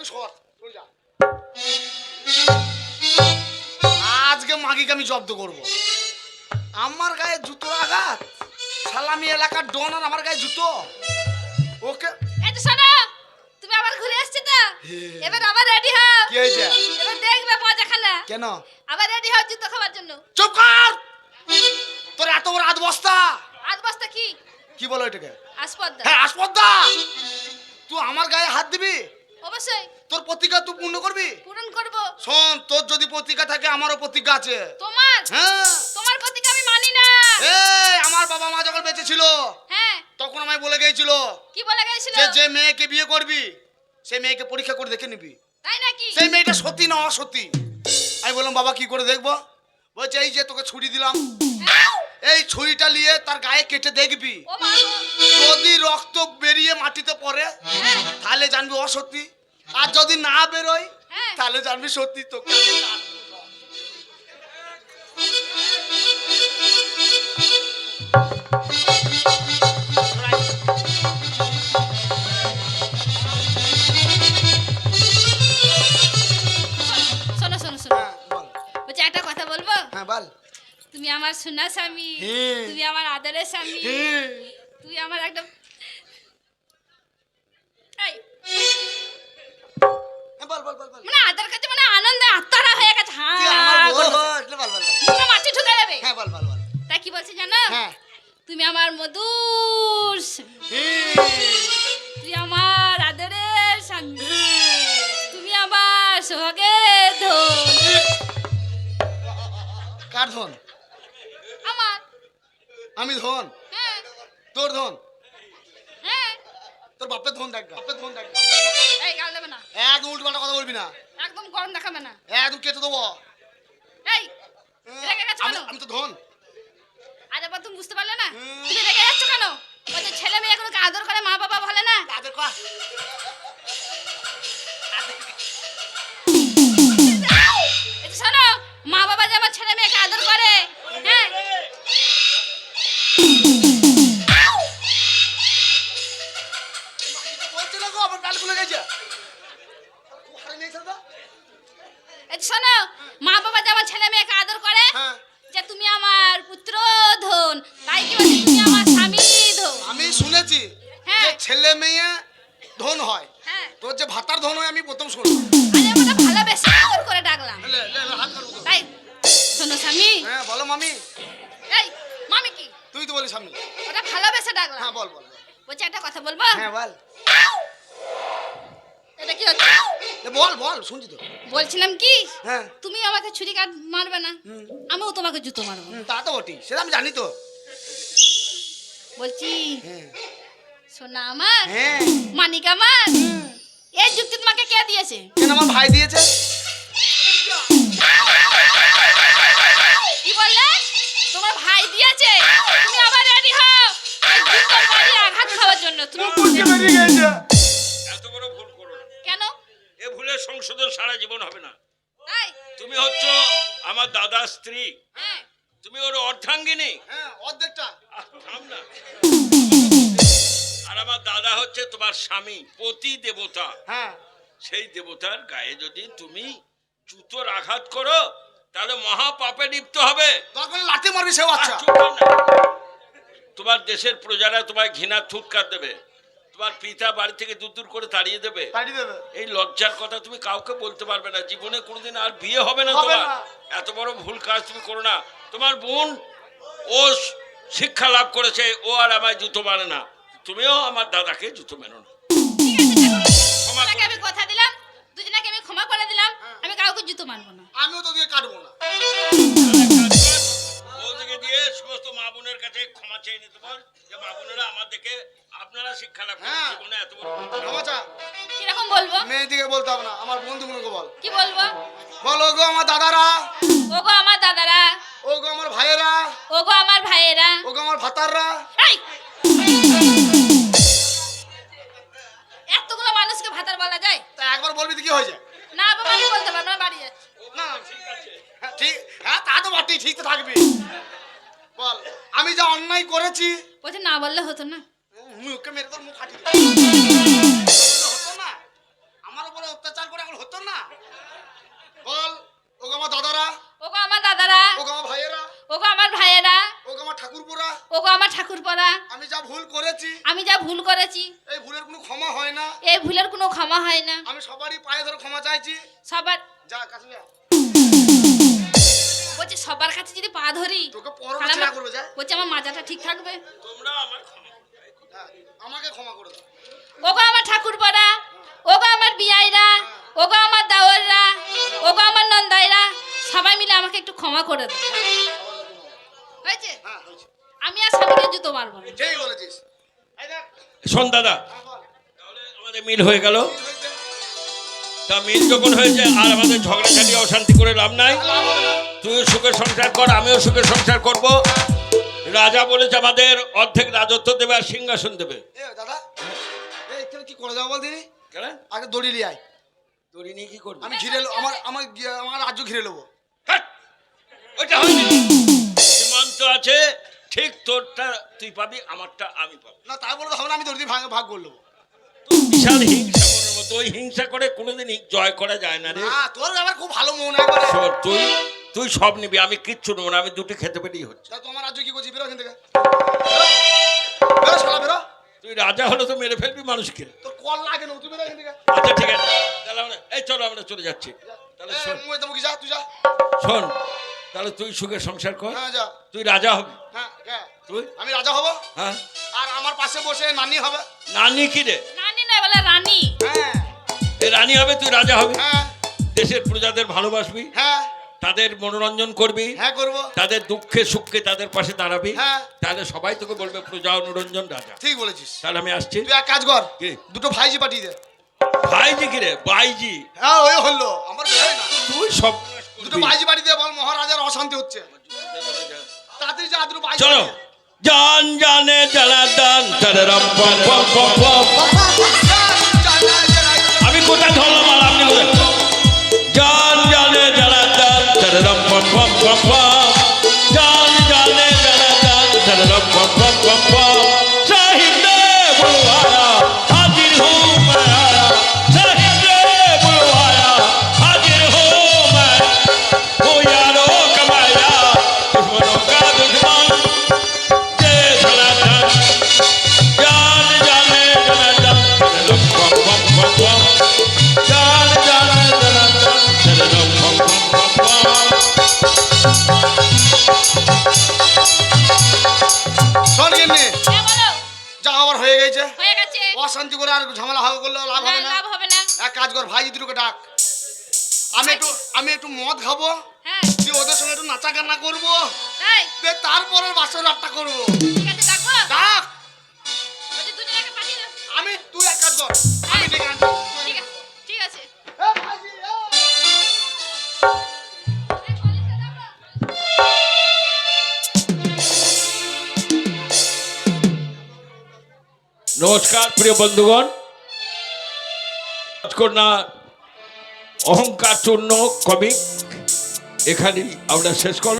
তুই সর চলে যা। আজকে মাগিকে আমি জব্দ করব। আমার গায়ে জুতো আঘাত সালামি এলাকার ডন আর আমার গায়ে জুতো। ওকে। এই তো শোনো তুমি আবার ঘুরে আসছো তো? এবার আবার রেডি হও। কি হয়েছে? এবার দেখবে মজাখানা। কেন? আবার রেডি হও জুতো খাবার জন্য। চুপ কর! তোর এত বড় আধ বস্তা আজ বস্তা কি? কি বলো এটাকে? আসপদ্দা। হ্যাঁ আসপদ্দা। তুই আমার গায়ে হাত দিবি? অবশ্যই। তোর প্রতিজ্ঞা তুই পূর্ণ করবি? পূরণ করব। শোন তোর যদি প্রতিজ্ঞা থাকে আমারও প্রতিজ্ঞা আছে। তোমার? হ্যাঁ। তোমার প্রতিজ্ঞা আমি মানি না। এই আমার বাবা মা যখন বেঁচে ছিল হ্যাঁ। তখন আমায় বলে গিয়েছিল কি বলে গেছিল? যে যে মেয়েকে বিয়ে করবি সেই মেয়েকে পরীক্ষা করে দেখে নিবি। তাই নাকি? সেই মেয়েটা সত্যি না অসত্যি আমি বললাম বাবা কি করে দেখব? বলছে এই যে তোকে ছুরি দিলাম। এই ছুরিটা নিয়ে তার গায়ে কেটে দেখবি। যদি রক্ত বেরিয়ে মাটিতে পড়ে হ্যাঁ। তাহলে জানবি অসত্যি আর যদি না বেরোয় হ্যাঁ। তাহলে জানবি সত্যি তোকে আমি কাটবো। শোনো শোনো শোনো। বল। বলছি একটা কথা বলব? হ্যাঁ বল। তুমি আমার সোনা স্বামী। তুমি আমার আদরের স্বামী। তুই আমার বল মানে আদার কাছে মানে আনন্দে আত্মারা হয়ে গেছে। হ্যাঁ মাছি ঢুকে যাবে হ্যাঁ বল বল বল। তাই কি বলছি জানো? হ্যাঁ। তুমি আমার মধুর। তুই আমার আদরের স্বামী। তুমি আমার সোহাগের ধন। কার ধন? আমি ধন। হ্যাঁ। তোর ধন। হ্যাঁ। তোর বাপের ধন দেখ বাপের ধন দেখ এই গাল দেবে না। এক উল্টো পাল্টা কথা বলবি না। একদম গরম দেখাবে না। একদম কেটে দেবো। এই আমি তো ধন। আরে আবার তুমি বুঝতে পারলে না? যে ছেলে মেয়ে ধন হয় হ্যাঁ। তোর যে ভাতার ধন হয় আমি প্রথম শুনলাম। ভালোবেসে করে ডাকলাম। তাই? শোনো স্বামী। হ্যাঁ বলো মামি। এই মামি কি? তুই তো ওটা ভালোবেসে ডাকলাম। হ্যাঁ বল বল বল। বলছি একটা কথা বলব? হ্যাঁ বল। এটা কি হচ্ছে? বল বল শুনছি তো। বলছিলাম কি? হ্যাঁ। তুমি আমাকে ছুরি কাট মারবে না। আমিও তোমাকে জুতো মারবো। তা তো বটি সেটা আমি জানি তো। বলছি হ্যাঁ। সোনা আমার হ্যাঁ। মানিক আমার এই যুক্তি তোমাকে কে দিয়েছে? কেন আমার ভাই দিয়েছে? কি বললে? তোমার ভাই দিয়েছে? তুমি আবার রেডি হও? এই জুতোর বাড়ি আঘাত খাওয়ার জন্য তুমি এত বড় ভুল করো কেন? এ ভুলের সংশোধন সারা জীবন হবে না। তাই? তুমি হচ্ছ আমার দাদার স্ত্রী। হ্যাঁ। তুমি ওর অর্ধাঙ্গিনী। হ্যাঁ অর্ধেকটা। থাম না। আর আমার দাদা হচ্ছে তোমার স্বামী পতি দেবতা। হ্যাঁ। সেই দেবতার গায়ে যদি তুমি জুতোর আঘাত করো তাহলে মহা পাপে লিপ্ত হবে। লাঠি মারবি আচ্ছা। কর না। তোমার দেশের প্রজারা তোমায় ঘৃণার থুৎকার দেবে। তোমার পিতা বাড়ি থেকে দূর দূর করে তাড়িয়ে দেবে। এই লজ্জার কথা তুমি কাউকে বলতে পারবে না। জীবনে কোনোদিন আর বিয়ে হবে না তোমার। এত বড় ভুল কাজ তুমি করো না। তোমার বোন ও শিক্ষা লাভ করেছে ও আর আমায় জুতো মানে না। তুমিও আমার দাদাকে জুতো মেনো না। আমি কথা দিলাম দুজনাকে আমি ক্ষমা করে দিলাম আমি কাউকে জুতো মারবো না। আমিও তোকে কাটবো না। ওদিকে দিয়ে সমস্ত মা বোনের কাছে ক্ষমা চেয়ে নিতে বল যে মা বোনেরা আমার দেখে আপনারা শিক্ষা লাভ করেন হ্যাঁ। জীবনে এত বড়। কীরকম বলব? মেয়েদিকে বলতে হবে না আমার বন্ধুগুলোকে বল। কি বলব? বলো গো আমার দাদারা। ঠিক তো থাকবি। বল আমি যা অন্যায় করেছি বলছে না বললে হতো না। মুখে মেরে তোর মুখ দেব। হতো না। আমার উপরে অত্যাচার করে এখন হতো না। বল ওকে আমার দাদারা। ওগো আমার দাদারা। ওকে আমার ভাইয়েরা। ওগো আমার ভাইয়েরা। ওকে আমার ঠাকুরপুরা ওগো আমার ঠাকুরপরা আমি যা ভুল করেছি আমি যা ভুল করেছি এই ভুলের কোনো ক্ষমা হয় না। এই ভুলের কোনো ক্ষমা হয় না। আমি সবারই পায়ে ধরে ক্ষমা চাইছি। সবার যা কাছে যা। বলছে সবার কাছে যদি পা ধরি তোকে পরবর্তী আমার- করবে যা। বলছে আমার মাজাটা ঠিক থাকবে? তোমরা আমার ক্ষমা হ্যাঁ, আমাকে ক্ষমা করে দাও। ওগো আমার ঠাকুরপরা ওগো আমার বিয়াইরা ওগো আমার দাওয়াররা ওগো আমার নন্দাইরা সবাই মিলে আমাকে একটু ক্ষমা করে দাও। হয়েছে? হ্যাঁ আমি আর স্বামীকে জুতো মারবো না। যেই বলেছিস। এই দেখ, শোন দাদা। হ্যাঁ, তাহলে আমাদের মিল হয়ে গেল। তা মিল যখন হয়েছে আর আমাদের ঝগড়াঝাটি অশান্তি করে লাভ নাই। না। তুইও সুখে সংসার কর আমিও সুখে সংসার করব। রাজা বলেছে আমাদের অর্ধেক রাজত্ব দেবে আর সিংহাসন দেবে। দাদা কি করে যাব বল দিনি কেন? আগে দড়ি লিয়ে আয়। দড়ি নিয়ে কি করবি? আমি ঘিরে আমার আমার আমার রাজ্য ঘিরে নেব! ওইটা হয়নি। সীমান্ত আছে ঠিক তোরটা তুই পাবি আমারটা আমি পাবো। না তাই বলে হবে আমি দড়ি ভাগ ভাগ করে নেব। বিশাল হিংসা মনের মতো ওই হিংসা করে কোনোদিন জয় করা যায় না রে। তোর আবার খুব ভালো মন শোন, তুই তুই সব নিবি আমি কিচ্ছু নেব না আমি দুটি খেতে পেটেই হচ্ছে। তা তোমার রাজ্য কি করছি বেরো এখান থেকে। বেরো। বেরো শালা বেরো। তুই রাজা হলে তো মেরে ফেলবি মানুষকে। তোর কল লাগে না তুই বেরো এখান থেকে। আচ্ছা ঠিক আছে। তাহলে আমরা এই চলো আমরা চলে যাচ্ছি। তাহলে যা তুই যা। শোন তাহলে তুই সুখে সংসার কর। হ্যাঁ যা। তুই রাজা হবি। হ্যাঁ হ্যাঁ তুই? আমি রাজা হব? হ্যাঁ। আর আমার পাশে বসে নানি হবে। নানি কি রে? রানী নয় বলে রানী। হ্যাঁ। রানী হবে তুই রাজা হবি। হ্যাঁ। দেশের প্রজাদের ভালোবাসবি। হ্যাঁ। তাদের মনোরঞ্জন করবি হ্যাঁ করব। তাদের দুঃখে সুখে তাদের পাশে দাঁড়াবি হ্যাঁ। তাহলে সবাই তোকে বলবে প্রজা অনুরঞ্জন রাজা। ঠিক বলেছিস। তাহলে আমি আসছি। তুই এক কাজ কর কি? দুটো ভাইজি পাঠিয়ে দে। ভাইজি কি রে? বাইজি হ্যাঁ ওই হলো। আমার বেরোয় না। তুই সব দুটো ভাইজি পাঠিয়ে দে বল মহারাজার অশান্তি হচ্ছে। তাড়াতাড়ি যা দুটো ভাইজি চলো। জান জানে জ্বালা দান তারারাম পম পম পম পম। আমি কোথায় ধরলাম? পম পম পম পম। জান জানে জ্বালা কর ভাই দুটোকে ডাক। আমি একটু আমি একটু মদ খাব। হ্যাঁ। দিয়ে ওদের সঙ্গে একটু নাচা গান্না করব তাই তারপরে বাসর রাতটা করব। ডাক। আমি তুই এক কাজ কর। আমি ডেকে আনছি। ঠিক আছে ঠিক আছে। এ ভাইজি, এ। এই কলেজে যাব? নমস্কার প্রিয় বন্ধুগণ। রাজকন্যা অহংকার চূর্ণ কবি। এখানেই আমরা শেষ করলাম।